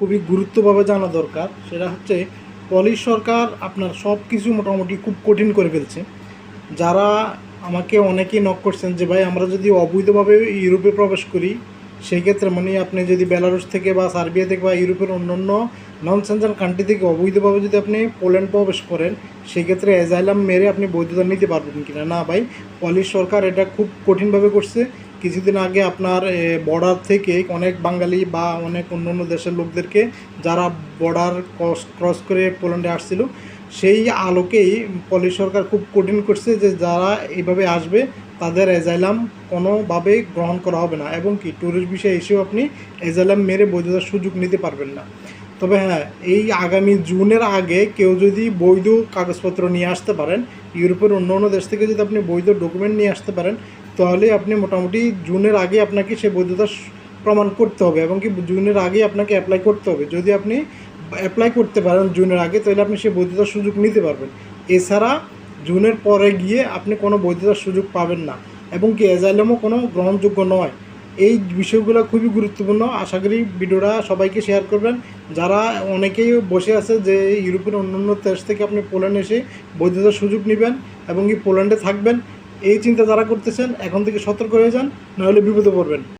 খুবই গুরুত্বভাবে জানা দরকার। সেটা হচ্ছে পলিশ সরকার আপনার সব কিছু মোটামুটি খুব কঠিন করে ফেলছে। যারা আমাকে অনেকেই নক করছেন যে, ভাই, আমরা যদি অবৈধভাবে ইউরোপে প্রবেশ করি সেই ক্ষেত্রে মানে আপনি যদি বেলারুস থেকে বা সার্বিয়া থেকে বা ইউরোপের অন্যান্য নন সেন্ট্রাল কান্ট্রি থেকে অবৈধভাবে যদি আপনি পোল্যান্ড প্রবেশ করেন, সেক্ষেত্রে অ্যাজাইলাম মেরে আপনি বৈধতা নিতে পারবেন কিনা? না, ভাই পলিশ সরকার এটা খুব কঠিনভাবে করছে। কিছুদিন আগে আপনার বর্ডার থেকে অনেক বাঙালি বা অনেক অন্য অন্য দেশের লোকদেরকে যারা বর্ডার ক্রস ক্রস করে পোল্যান্ডে আসছিল, সেই আলোকেই পলিশ সরকার খুব কঠিন করছে যে যারা এইভাবে আসবে তাদের এজাইলাম কোনোভাবেই গ্রহণ করা হবে না। এবং কি ট্যুরিস্ট বিষয়ে এসেও আপনি এজাইলাম মেরে বৈধতার সুযোগ নিতে পারবেন না। তবে হ্যাঁ এই আগামী জুনের আগে কেউ যদি বৈধ কাগজপত্র নিয়ে আসতে পারেন, ইউরোপের অন্য অন্য দেশ থেকে যদি আপনি বৈধ ডকুমেন্ট নিয়ে আসতে পারেন তাহলে আপনি মোটামুটি জুনের আগে আপনাকে সে বৈধতা প্রমাণ করতে হবে এবং কি জুনের আগে আপনাকে অ্যাপ্লাই করতে হবে। যদি আপনি অ্যাপ্লাই করতে পারেন জুনের আগে, তাহলে আপনি সে বৈধতার সুযোগ নিতে পারবেন। এছাড়া জুনের পরে গিয়ে আপনি কোনো বৈধতার সুযোগ পাবেন না এবং কি অ্যাজাইলামও কোনো গ্রহণযোগ্য নয়। এই বিষয়গুলো খুবই গুরুত্বপূর্ণ। আশা করি ভিডিওটা সবাইকে শেয়ার করবেন। যারা অনেকেই বসে আছে যে ইউরোপের অন্যান্য দেশ থেকে আপনি পোল্যান্ড এসে বৈধতার সুযোগ নেবেন এবং কি পোল্যান্ডে থাকবেন এই চিন্তা যারা করতেছেন এখন থেকে সতর্ক হয়ে যান নাহলে বিপদে পড়বেন।